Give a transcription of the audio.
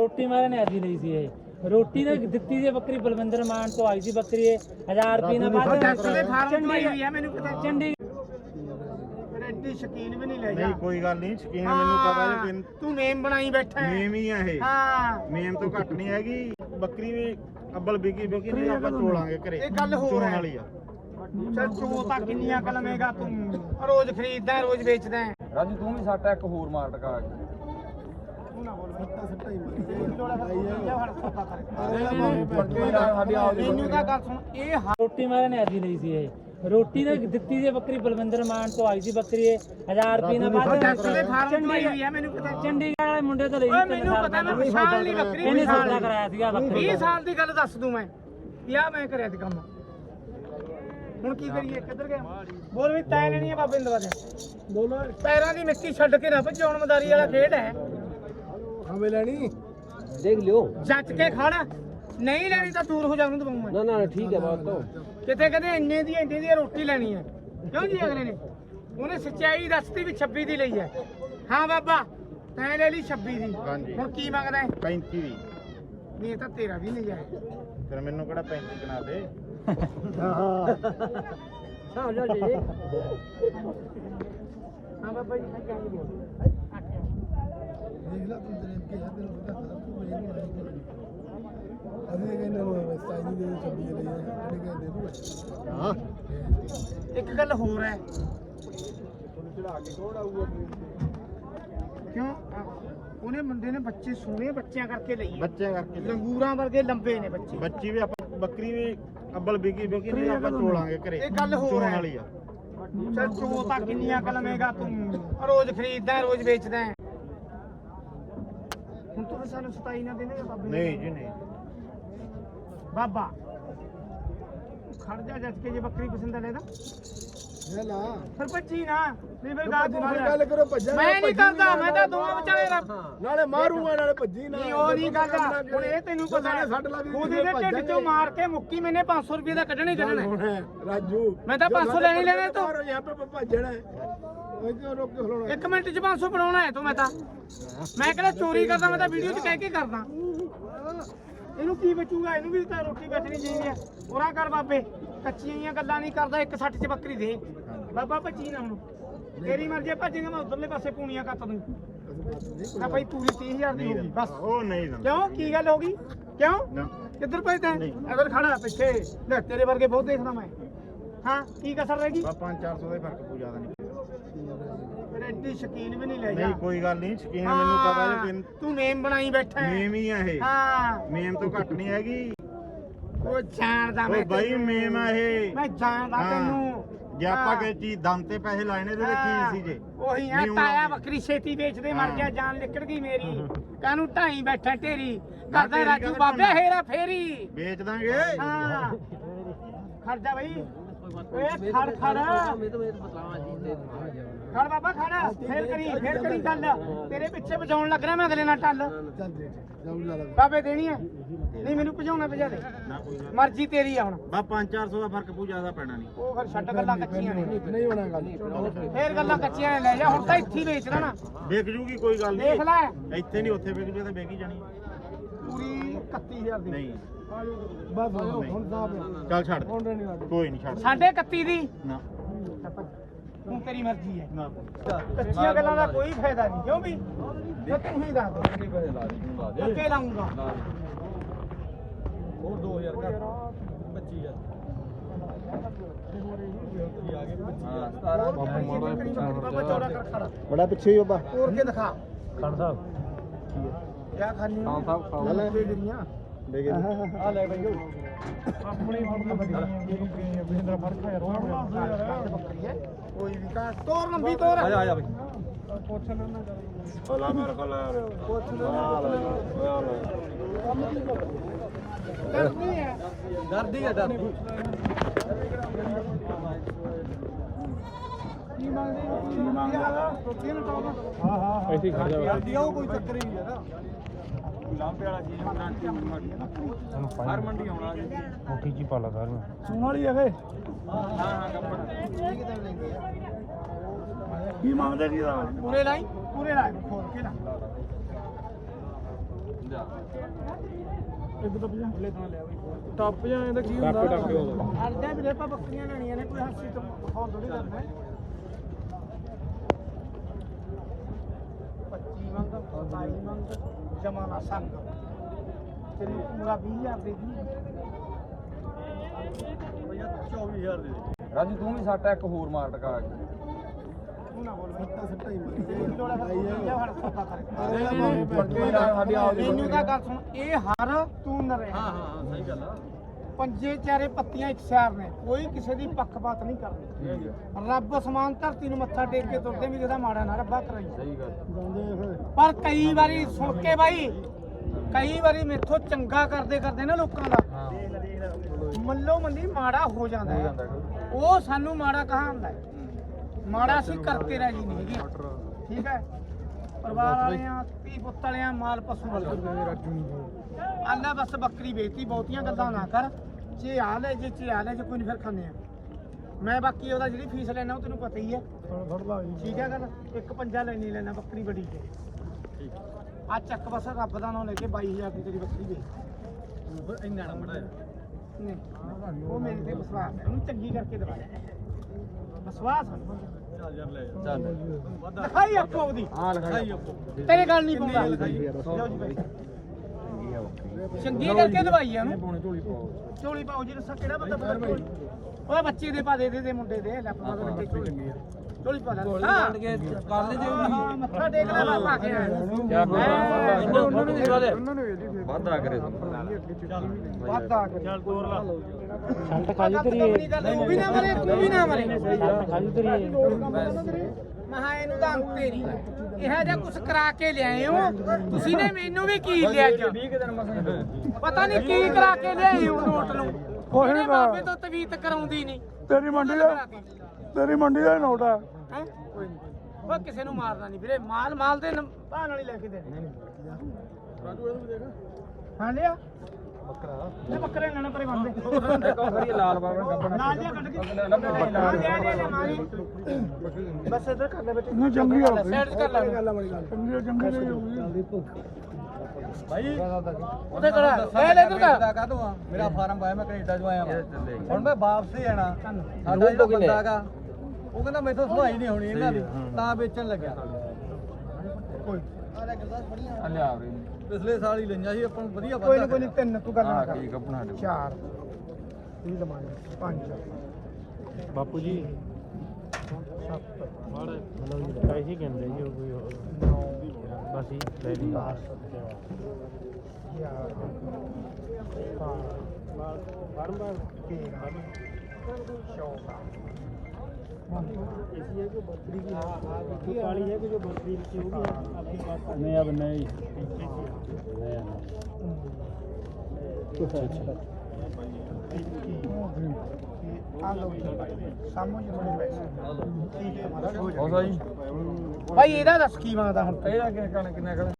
ਰੋਟੀ ਮਾਰੇ ਨੇ ਅਸੀਂ ਲਈ ਸੀ ਇਹ। ਰੋਟੀ ਨੇ ਦਿੱਤੀ ਸੀ ਬੱਕਰੀ ਬਲਵਿੰਦਰ ਮਾਨ ਤੋਂ ਆਈ ਸੀ ਬੱਕਰੀ ਇਹ। 1000 ਰੁਪਏ ਨਾਲ ਬਾਅਦ ਡਾਕਟਰ ਦੇ ਫਾਰਮ ਤੋਂ ਆਈ ਹੋਈ ਆ ਮੈਨੂੰ ਪਤਾ ਚੰਡੀ ਪਰ ਐਡੀ ਸ਼ਕੀਨ ਵੀ ਨਹੀਂ ਲੈ ਜਾ। ਨਹੀਂ ਕੋਈ ਗੱਲ ਨਹੀਂ ਸ਼ਕੀਨ ਮੈਨੂੰ ਪਤਾ ਹੈ ਤੂੰ ਨੇਮ ਬਣਾਈ ਬੈਠਾ ਹੈ। ਮੇਮ ਹੀ ਆ ਇਹ। ਹਾਂ। ਮੇਮ ਤੋਂ ਘੱਟ ਨਹੀਂ ਹੈਗੀ। ਬੱਕਰੀ ਵੀ ਅੱਬਲ ਵਿਕੀ ਵਿਕੀ ਨਹੀਂ ਆਪਾਂ ਚੋਲਾਂਗੇ ਘਰੇ। ਇਹ ਗੱਲ ਹੋਰ ਹੈ। ਵਾਲੀ ਆ। ਚੱਲ ਤੂੰ ਤਾਂ ਕਿੰਨੀਆਂ ਕਲਮੇਗਾ ਤੂੰ। ਰੋਜ਼ ਖਰੀਦਦਾ ਹੈ, ਰੋਜ਼ ਵੇਚਦਾ। ਹੈ। ਰਾਜੂ ਤੂੰ ਵੀ ਸਾਡਾ ਇੱਕ ਹੋਰ ਮਾਰ ਟਕਾ ਸੱਟਾ ਸੱਟਾ ਹੀ ਪੱਕੇ ਨਾਲ ਸਾਡੀ ਆਪ ਦੀ ਮੈਨੂੰ ਤਾਂ ਗੱਲ ਸੁਣ ਇਹ ਹ- ਰੋਟੀ ਮਾਰੇ ਨੇ ਅਸੀਂ ਲਈ ਸੀ ਇਹ। ਰੋਟੀ ਨੇ ਦਿੱਤੀ ਸੀ ਬੱਕਰੀ ਬਲਵਿੰਦਰ ਮਾਨ ਤੋਂ ਆਈ ਸੀ ਬੱਕਰੀ ਇਹ। 1000 ਰੁਪਏ ਨਾਲ ਬਾਅਦ ਚੰਡੀਗੜ੍ਹ ਵਾਲੇ ਮੁੰਡੇ ਤੋਂ ਲਈ ਓਏ ਮੈਨੂੰ ਪਤਾ ਮੈਂ ਵਿਸ਼ਾਲ ਨਹੀਂ ਬੱਕਰੀ ਇਹਨੇ ਸੌਦਾ ਕਰਾਇਆ ਸੀਗਾ ਬੱਕਰੀ 20 ਸਾਲ ਦੀ ਗੱਲ ਦੱਸ ਦੂੰ ਮੈਂ। ਵਿਆਹ ਮੈਂ ਕਰਿਆ ਸੀ ਕੰਮ। ਹੁਣ ਕੀ ਕਰੀਏ ਕਿੱਧਰ ਗਿਆ? ਬੋਲ ਵੀ ਤੈ ਲੈਣੀ ਹੈ ਬਾਬੇ ਦੇ ਬੋਲੋ। ਪੈਰਾਂ ਦੀ ਮਿੱਟੀ ਛੱਡ ਕੇ ਨਾ ਭਜੋਣ ਮਦਾਰੀ ਵਾਲਾ ਖੇਡ ਹੈ। ਹਮੇ ਲੈਣੀ। ਦੇਖ ਲਿਓ। ਜੱਜ ਕੇ ਖੜ। ਨਹੀਂ ਲੈਣੀ ਤਾਂ ਦੂਰ ਹੋ ਜਾ ਉਹਨੂੰ ਦਵਾਉਂ ਮੈਂ। ਨਾ ਨਾ ਠੀਕ ਹੈ ਬਾਤ ਤੋਂ। ਕਿਤੇ ਕਦੇ ਇੰਨੇ ਦੀ ਇੰਨੇ ਦੀ ਰੋਟੀ ਲੈਣੀ ਹੈ। ਕਿਉਂ ਜੀ ਅਗਲੇ ਨੇ? ਉਹਨੇ ਸੱਚਾਈ ਦੱਸਤੀ ਵੀ 26 ਦੀ ਲਈ ਹੈ। ਹਾਂ ਬਾਬਾ ਤੈਂ ਲੈ ਲਈ 26 ਦੀ। ਹਾਂਜੀ। ਹੁਣ ਕੀ ਮੰਗਦਾ ਹੈ? 35 ਦੀ। ਨਹੀਂ ਇਹ ਤਾਂ ਤੇਰਾ ਵੀ ਨਹੀਂ ਜਾਏ ਫਿਰ ਮੈਨੂੰ ਕਿਹੜਾ 35 ਬਣਾ ਦੇ? ਹਾਂ। ਲੈ ਲੈ। ਹਾਂ ਬਾਬਾ ਜੀ ਮੈਂ ਕਹਿੰਦੀ ਬੋਲ ਦੇਖ ਲੈ ਤੂੰ ਤੇਰੇ ਕੇ ਹੱਥ ਨੂੰ ਪਤਾ ਤੂੰ ਮੈਨੂੰ ਨਹੀਂ? ਅਸੀਂ ਕਹਿੰਦੇ ਨੂੰ ਸਾਈ ਦੇ 26 ਲਈ ਕਿਹੜੇ ਕਹਿੰਦੇ ਨੂੰ ਹਾਂ। ਇੱਕ ਗੱਲ ਹੋਰ ਹੈ। ਕਿਉਂ? ਉਹਨੇ ਮੁੰਡੇ ਨੇ ਬੱਚੇ ਸੋਹਣੇ ਬੱਚਿਆਂ ਕਰਕੇ ਲਈ ਬੱਚਿਆਂ ਕਰਕੇ ਲੰਗੂਰਾਂ ਵਰਗੇ ਲੰਬੇ ਨੇ ਬੱਚੇ। ਬੱਚੀ ਵੀ ਆਪਾਂ ਬੱਕਰੀ ਵੀ ਅੱਬਲ ਵਿਕੀ ਵਿਕੀ ਨਹੀਂ ਆਪਾਂ ਚੋਲਾਂਗੇ ਘਰੇ। ਇਹ ਗੱਲ ਹੋਰ ਹੈ। ਚੱਲ ਤੂੰ ਤਾਂ ਕਿੰਨੀਆਂ ਕਲਮੇਗਾ ਤੂੰ। ਰੋਜ਼ ਖਰੀਦਦਾ ਰੋਜ਼ ਵੇਚਦਾ। ਹੁਣ ਤੂੰ ਸਾਨੂੰ 27 ਨਾ ਦੇਵੇਂਗਾ ਬਾਬੇ ਨੂੰ? ਨਹੀਂ ਜੀ ਨਹੀਂ ਬਾਬਾ ਖੜ ਜਾ ਜੱਜ ਕੇ ਜੇ ਬੱਕਰੀ ਪਸੰਦ ਆ ਲੈਦਾ ਹੈ ਨਾ ਫਿਰ ਭੱਜੀ ਨਾ ਨਹੀਂ ਫਿਰ ਗੱਲ ਨਾਲ ਗੱਲ ਕਰੋ ਭੱਜਾ ਮੈਂ ਨਹੀਂ ਕਰਦਾ ਮੈਂ ਤਾਂ ਦੋਵਾਂ ਵਿਚਾਲੇ ਰੱਬ। ਨਾਲੇ ਮਾਰੂਗਾ ਨਾਲੇ ਭੱਜੀ ਨਾ ਨਹੀਂ ਉਹ ਨਹੀਂ ਗੱਲ ਹੁਣ ਇਹ ਤੈਨੂੰ ਪਤਾ ਹੈ। ਸੱਟ ਲੱਗ ਗਈ ਉਹਦੇ ਦੇ ਢਿੱਡ ਚੋਂ ਮਾਰ ਕੇ ਮੁੱਕੀ ਮੈਨੇ 500 ਰੁਪਏ ਦਾ ਕੱਢਣਾ ਹੀ ਕੱਢਣਾ। ਹੈ। ਰਾਜੂ ਮੈਂ ਤਾਂ 500 ਲੈਣੀ ਲੈਣਾ ਤੂੰ। ਯਹਾਂ ਪੇ ਭੱਜਣਾ ਹੈ। ਉਹ ਕਿਉਂ ਰੋਕ ਕੇ ਖਲੋਣਾ ਇੱਕ ਮਿੰਟ ਚ 500 ਬਣਾਉਣਾ ਹੈ ਤੂੰ ਮੈਂ ਤਾਂ। ਮੈਂ ਕਿਹੜਾ ਚੋਰੀ ਕਰਦਾ ਮੈਂ ਤਾਂ ਵੀਡੀਓ 'ਚ ਕਹਿ ਕੇ ਕਰਦਾ। ਇਹਨੂੰ ਕੀ ਬਚੂਗਾ ਇਹਨੂੰ ਵੀ ਤਾਂ ਰੋਟੀ ਬਚਣੀ ਚਾਹੀਦੀ ਹੈ ਉਹਨਾਂ ਕਰ ਬਾਬੇ। ਕੱਚੀਆਂ ਜਿਹੀਆਂ ਗੱਲਾਂ ਨਹੀਂ ਕਰਦਾ ਇੱਕ ਸੱਟ 'ਚ ਬੱਕਰੀ ਦੇ। ਬਾਬਾ ਭੱਜੀ ਨਾ ਹੁਣ। ਤੇਰੀ ਮਰਜ਼ੀ ਭੱਜੇਗਾ ਮੈਂ ਉਧਰਲੇ ਪਾਸੇ ਪੂਣੀਆਂ ਕੱਟ ਦੂੰ ਨਾ ਭਾਈ ਪੂਰੀ 30000 ਦੀ ਹੋਗੀ ਬਸ। ਉਹ ਨਹੀਂ ਕਿਉਂ? ਕੀ ਗੱਲ ਹੋ ਗਈ? ਕਿਉਂ? ਕਿੱਧਰ ਨਹੀਂ। ਅਗਰ ਖੜਾ ਪਿੱਛੇ ਲੈ ਤੇਰੇ ਵਰਗੇ ਬਹੁਤ ਦੇਖਦਾ ਮੈਂ। ਹਾਂ ਕੀ ਕਸਰ ਰਹਿ ਗਈ? ਬਾ 5-400 ਦੇ ਫ਼ਰਕ ਕੋਈ ਜ਼ਿਆਦਾ ਨਹੀਂ। ਫਿਰ ਐਡੀ ਸ਼ਕੀਨ ਵੀ ਨਹੀਂ ਲੈ ਜਾ। ਨਹੀਂ ਕੋਈ ਗੱਲ ਨਹੀਂ ਸ਼ਕੀਨ ਮੈਨੂੰ ਪਤਾ ਹੈ ਕਿ ਤੂੰ ਨੇਮ ਬਣਾਈ ਬੈਠਾ ਹੈ। ਮੇਮ ਹੀ ਆ ਇਹ। ਹਾਂ। ਮੇਮ ਤੋਂ ਘੱਟ ਨਹੀਂ ਹੈਗੀ। ਉਹ ਜਾਣਦਾ ਮੈਂ ਬਾਈ ਤੈਨੂੰ। ਮੇਮ ਆ ਇਹ। ਮੈਂ ਜਾਣਦਾ। ਤੈਨੂੰ। ਜੇ ਆਪਾਂ। ਕਿਸੇ ਚੀਜ਼ ਦਮ ਤੇ ਪੈਸੇ ਲਾਣੇ ਤੇ। ਕੀ ਸੀ ਜੇ? ਉਹੀ ਹੋਣਾ ਤਾਇਆ। ਬੱਕਰੀ ਛੇਤੀ ਵੇਚਦੇ ਮਰ। ਗਿਆ ਜਾਨ ਨਿਕਲ ਗਈ ਮੇਰੀ। ਕਾਨੂੰ ਢਾਈ ਬੈਠਾ ਢੇਰੀ ਕਰਦਾ ਰਾਜੂ ਬਾਬੇ? ਹੇਰਾ ਫੇਰੀ। ਵੇਚ ਦਾਂਗੇ। ਹਾਂ। ਖੜ ਜਾ ਬਈ। ਓਏ ਖੜ ਖੜ। ਖੜ ਬਾਬਾ ਖੜ। ਫੇਰ ਕਰੀ ਫੇਰ ਕਰੀ ਗੱਲ। ਤੇਰੇ ਪਿੱਛੇ ਵਜਾਉਣ ਲੱਗ ਰਿਹਾ ਮੈਂ ਅਗਲੇ ਨਾਲ ਟੱਲ ਚੱਲ ਦੇ ਜਾਉਂ ਲਾ ਲਾ ਬਾਬੇ ਦੇਣੀ ਹੈ। ਨਹੀਂ ਮੈਨੂੰ ਭਜਾਉਣਾ ਭਜਾ ਦੇ। ਨਾ ਕੋਈ ਗੱਲ ਮਰਜ਼ੀ ਤੇਰੀ ਆ ਹੁਣ। ਬਾ 5-400 ਦਾ ਫ਼ਰਕ ਕੋਈ ਜ਼ਿਆਦਾ ਪੈਣਾ ਨਹੀਂ। ਉਹ ਫਿਰ ਛੱਡ ਗੱਲਾਂ ਕੱਚੀਆਂ ਨੇ। ਨਹੀਂ ਹੋਣਾ ਗੱਲ। ਫੇਰ ਗੱਲਾਂ ਕੱਚੀਆਂ ਨੇ ਲੈ ਜਾ ਹੁਣ ਤਾਂ ਇੱਥੇ ਵੇਚ ਲੈਣਾ ਵਿਕ ਜੂਗੀ ਕੋਈ ਗੱਲ ਦੇਖ ਨਹੀਂ। ਲੈ ਇੱਥੇ ਨਹੀਂ ਉੱਥੇ ਵਿਕ ਜੂ ਤੇ ਹੀ ਜਾਣੀ। ਪੂਰੀ 31000 ਦੀ। ਨਹੀਂ। ਬਸ ਹੁਣ ਸਾਹਬ ਚੱਲ ਛੱਡ ਦੇ। ਹੁਣ ਨਹੀਂ ਲੱਗ ਕੋਈ ਨਹੀਂ ਛੱਡ ਸਾਢੇ 31 ਦੀ? ਨਾ। ਹੁਣ ਤੇਰੀ ਮਰਜ਼ੀ ਹੈ। ਨਾ। ਕੱਚੀਆਂ ਗੱਲਾਂ ਦਾ ਕੋਈ ਫਾਇਦਾ ਨਹੀਂ। ਕਿਉਂ ਵੀ? ਜੇ ਤੂੰ ਹੀ ਦੱਸ ਦੇ। ਅੱਗੇ ਲਾਉਂਗਾ ਹੋਰ 2000 ਕਰ। 25000 ਬਾਬਾ ਚੌੜਾ ਕਰ ਖੜਾ। ਬੜਾ ਪਿੱਛੇ ਹੀ ਬਾਬਾ। ਤੋੜ ਕੇ ਦਿਖਾ। ਖਾਨ ਸਾਹਿਬ। ਕਿਆ ਖਾਣੀ ਖਾਨ ਸਾਹਿਬ ਖਾਓ। ਲੈ ਗਿਰੀਆਂ ਦੇ ਗਏ ਆ ਲੈ ਬਈ ਆਪਣੀ ਫੜਨਾ ਬੜੀ ਬਿੰਦਰ ਫ਼ਰਕ ਹੈ ਕੋਈ ਵੀ ਕਾ ਤੋਰ ਲੰਬੀ ਤੋਰ ਆ ਜਾ ਆ ਜਾ ਬਈ ਪੁੱਛ ਲੈਣਾ ਕੋਲਾ ਮੇਰੇ ਕੋਲ ਪੁੱਛ ਕਰਨੀ ਹੈ ਡਰਦੀ ਆ ਡਰਦੀ ਕੀ ਮੰਗਦੇ ਕੀ ਨਾ ਹਾਂ ਹਾਂ ਹਾਂ ਜਾ ਹੀ ਹੈ ਲਾਂਪੇ ਵਾਲਾ ਚੀਜ਼ ਗਾਰੰਟੀ ਮਾੜੀ ਹੈ ਨਾ ਹਰ ਮੰਡੀ ਆਉਣਾ ਜੀ। ਮੁੱਠੀ ਚ ਪਾਲਾ ਸਾਰੀਆਂ ਸੁਣ ਵਾਲੀ ਹੈਗੇ। ਹਾਂ ਹਾਂ ਕੱਪੜਾ ਕੀ ਮੰਗਦੇ ਕੀ ਦਾ ਪੂਰੇ ਲਾਈ? ਪੂਰੇ ਲਾਈ ਖੋਲ ਕੇ ਲਾ ਟੱਪ ਜਾਏ ਤਾਂ ਕੀ ਹੁੰਦਾ? ਅਰਜਾ ਵੀਰੇ ਆਪਾਂ ਬੱਕਰੀਆਂ ਲੈਣੀਆਂ ਨੇ ਕੋਈ ਹਾਸੀ ਤੋਂ ਫੋਨ ਥੋੜੀ ਕਰਨਾ ਹੈ। 25 ਮੰਗ 22 ਮੰਗ। ਜਮਾਨਾ ਸੰਗ। ਤੇਰੀ ਪੂਰਾ 20000 ਦੇ ਦੀ। ਰਾਜੂ ਤੂੰ ਵੀ ਸੱਟ ਇੱਕ ਹੋਰ ਮਾਰ ਟਕਾ ਕੇ। ਤੂੰ ਨਾ ਬੋਲ ਸੱਟਾ ਸੱਟਾ ਹੀ ਬਈ ਲੋੜਾ ਜਾ ਫੜ ਸੱਤਾ ਕਰ ਪੱਕੇ ਨਾਲ ਸਾਡੀ ਆਪਦੀ ਮੈਨੂੰ ਤਾਂ ਗੱਲ ਸੁਣ ਇਹ ਹਰ ਤੂੰ ਨਾ ਰਹਿ ਹਾਂ ਹਾਂ ਸਹੀ ਗੱਲ ਆ। ਪੰਜੇ ਚਾਰੇ ਪੱਤੀਆਂ ਇੱਕ ਸਿਆਰ ਨੇ। ਕੋਈ ਕਿਸੇ ਦੀ ਪੱਖਪਾਤ ਨਹੀਂ ਕਰਦੀ ਰੱਬ ਅਸਮਾਨ ਧਰਤੀ ਨੂੰ ਮੱਥਾ ਟੇਕ ਕੇ ਤੁਰਦੇ ਵੀ ਜਿਹਦਾ ਮਾੜਾ ਨਾ ਰੱਬਾ ਕਰਾਈ ਸਹੀ ਗੱਲ ਪਰ ਕਈ ਵਾਰੀ ਸੁਣ ਕੇ ਬਾਈ ਕਈ ਵਾਰੀ ਮੇਥੋਂ ਚੰਗਾ ਕਰਦੇ ਕਰਦੇ ਨਾ ਲੋਕਾਂ ਦਾ। ਹਾਂ। ਮੱਲੋ ਮੱਲੀ ਮਾੜਾ ਹੋ ਜਾਂਦਾ ਹੋ। ਉਹ ਸਾਨੂੰ ਮਾੜਾ ਕਹਾਂਦਾ ਹੈ। ਮਾੜਾ ਅਸੀਂ ਕਰਕੇ ਰਾਜੀ ਨਹੀਂ ਹੈਗੇ। ਠੀਕ ਹੈ? ਪਰਿਵਾਰ ਵਾਲਿਆਂ ਧੀ ਪੁੱਤ ਵਾਲਿਆਂ ਮਾਲ ਪਸ਼ੂ ਵਾਲਿਆਂ। ਨਹੀਂ ਆਲਾ ਬਸ ਬੱਕਰੀ ਵੇਚਤੀ ਬਹੁਤੀਆਂ ਗੱਲਾਂ ਨਾ ਕਰ। ਜੇ ਆ ਲੈ ਜੇ ਚ ਆ ਲੈ ਜੇ ਕੋਈ ਨਹੀਂ ਫਿਰ ਖਾਂਦੇ ਆ। ਮੈਂ ਬਾਕੀ ਉਹਦਾ ਜਿਹੜੀ ਫੀਸ ਲੈਣਾ ਉਹ ਤੈਨੂੰ ਪਤਾ ਹੀ ਹੈ ਫੜ ਲਾ ਜੀ ਠੀਕ ਹੈ ਗੱਲ? ਇੱਕ ਪੰਜਾ ਲੈਣੀ ਲੈਣਾ ਬੱਕਰੀ ਬੜੀ ਤੇ ਆ ਚੱਕ ਬਸ ਰੱਬ ਦਾ ਨਾਮ ਲੈ ਕੇ 22000 ਦੀ ਤੇਰੀ ਬੱਕਰੀ ਵੇਚ ਇੰਨਾ ਨਾ ਮੜਾ ਨਹੀਂ ਉਹ ਮੇਰੇ ਤੇ ਵਿਸ਼ਵਾਸ ਹੈ ਉਹਨੂੰ ਚੰਗੀ ਕਰਕੇ ਦਵਾਇਆ ਵਿਸ਼ਵਾਸ ਹੈ। ਚੱਲ ਲਿਖਾਈ ਆਪੋ ਉਹਦੀ। ਹਾਂ ਲਿਖਾਈ ਤੇਰੇ ਗੱਲ ਨਹੀਂ ਪਾਉਂਦਾ ਲਿਓ ਜੀ ਬਾਈ ਚੰਗੀ ਕਰਕੇ ਦਵਾਈ ਆ ਉਹਨੂੰ ਪੌਣੇ ਝੋਲੀ ਪਾਓ ਝੋਲੀ ਪਾਓ ਜੀ ਦੱਸਾਂ ਕਿਹੜਾ ਬੰਦਾ ਪਤਾ ਝੋਲੀ ਉਹਦੇ ਬੱਚੇ ਦੇ ਪਾ ਦੇ ਦੇ ਦੇ ਮੁੰਡੇ ਦੇ ਲੱਪ ਪਾ ਦੇ ਝੋਲੀ ਝੋਲੀ ਪਾ ਲੈ ਹਾਂ ਕੇ ਕਰ ਲੈ ਹਾਂ, ਮੱਥਾ ਟੇਕ ਲੈ ਬਾਬਾ ਕੇ ਕਿਆ ਹੈਂ। ਉਹਨਾਂ ਨੂੰ ਦਿਖਾ ਦੇ ਉਹਨਾਂ ਨੂੰ ਵੇਦੀ ਫਿਰ ਵਾਧਾ ਕਰੇ ਵਾਦਾ ਕਰ ਚੱਲ ਤੋਰ ਲਾ ਛੰਟ ਖਾਜੂ ਤੇਰੀ ਤੂੰ ਵੀ ਨਾ ਮਰੇ ਤੂੰ ਵੀ ਨਾ ਮਰੇ ਛੰਟ ਖਾਜੂ ਤੇਰੀ ਮਹਾ ਇਹਨੂੰ ਤਾਂ ਅੰਤੇ ਨਹੀਂ ਇਹ ਜਿਹਾ ਕੁਛ ਕਰਾ ਕੇ ਲਿਆਏ ਹੋ। ਤੁਸੀਂ ਨੇ ਮੈਨੂੰ ਵੀ ਕੀ ਲਿਆ ਚ 20 ਦਿਨ ਮਸਾਂ ਪਤਾ ਨਹੀਂ ਕੀ ਕਰਾ ਕੇ ਲਿਆਏ ਹੋ ਨੋਟ ਨੂੰ। ਕੋਈ ਬਾਬੇ ਤੋਂ ਤਵੀਤ ਕਰਾਉਂਦੀ ਨਹੀਂ ਤੇਰੀ ਮੰਡੀ ਦਾ ਤੇਰੀ ਮੰਡੀ ਦਾ ਨੋਟ ਆ। ਹੈ? ਕੋਈ ਨਹੀਂ ਉਹ ਕਿਸੇ ਨੂੰ ਮਾਰਨਾ ਨਹੀਂ ਵੀਰੇ। ਮਾਲ ਮਾਲ ਦੇ ਨਾਲ ਹੀ ਲੈ ਕੇ ਦੇਣੇ। ਰਾਜੂ ਇਹਨੂੰ ਵੀ ਦੇਖ ਹਾਂ ਲਿਆ। ਬੱਕਰਾ। ਇਹ ਬੱਕਰੇ ਨਾ ਪਰੇ ਬੰਦੇ ਦੇਖੋ ਖੜੀ ਲਾਲ ਬਾਬਾ ਗੱਬੜ ਨਾਲ ਲਿਆ ਕੱਢ ਕੇ। ਹਾਂ ਲਿਆ ਲਿਆ ਲਿਆ ਮਾਰੀ ਬਸ ਇਧਰ ਕਰ ਲੈ ਬੇਟੇ ਨੂੰ ਚੰਗੀ ਹੋ ਸਾਈਡ ਕਰ ਲੈ। ਗੱਲ ਵਾਲੀ ਗੱਲ। ਚੰਗੀ ਚੰਗੀ ਨਹੀਂ ਹੋਊਗੀ ਭਾਈ ਉਹਦੇ ਕਰ ਲੈ ਲੈ ਇਧਰ ਕਰ ਕਾਹਤੋਂ ਆ? ਮੇਰਾ ਫਾਰਮ ਪਾਇਆ ਮੈਂ ਕੈਨੇਡਾ ਤੋਂ ਆਇਆ ਹੁਣ ਮੈਂ ਵਾਪਸ ਹੀ ਜਾਣਾ ਸਾਡਾ ਜਿਹੜਾ ਬੰਦਾ ਹੈਗਾ ਉਹ ਕਹਿੰਦਾ ਮੈਥੋਂ ਸੁਹਾਈ ਨਹੀਂ ਹੋਣੀ ਇਹਨਾਂ ਦੀ। ਤਾਂ ਵੇਚਣ ਲੱਗਿਆ। ਕੋਈ ਆ ਲਿਆ ਵੀਰੇ ਪਿਛਲੇ ਸਾਲ ਹੀ ਲਈਆਂ ਸੀ ਆਪਾਂ ਨੂੰ ਵਧੀਆ ਕੋਈ ਨਹੀਂ ਕੋਈ ਨਹੀਂ ਤਿੰਨ ਤੂੰ ਗੱਲ ਨਾ ਹਾਂ ਕਰ ਠੀਕ ਆ ਬਣਾ ਲਿਓ ਚਾਰ। ਇਹ ਲਵਾਂਗੇ ਪੰਜ। ਬਾਪੂ ਜੀ। ਸੱਤ ਮਾੜੇ ਮਤਲਬ ਪੈਸੇ ਕਹਿੰਦੇ ਜੀ ਉਹ ਕੋਈ ਹੋਰ। ਨੌ ਬਸ ਹੀ ਲੈ ਲਈ। ਦਸ ਗਿਆਰਾਂ ਬਾਰਾਂ ਫਾਰਮ ਤੇਰਾਂ ਚੌਦਾਂ। ऐसी है कि बकरी की बकरी वाली है कि जो बकरी की होगी आपके पास नहीं अब नहीं नया ਆ ਲਓ ਜੀ ਸਾਹਮਣੇ ਜਿਹੜੇ ਪੈਸੇ ਠੀਕ ਹੈ ਮਾਰਾ ਹੋ ਜੀ ਭਾਈ ਇਹਦਾ ਦੱਸ ਕੀ ਮੰਗਦਾ ਹੁਣ ਇਹਦਾ ਕਿੰਨਾ ਕਿੰਨਾ ਕਿੰਨਾ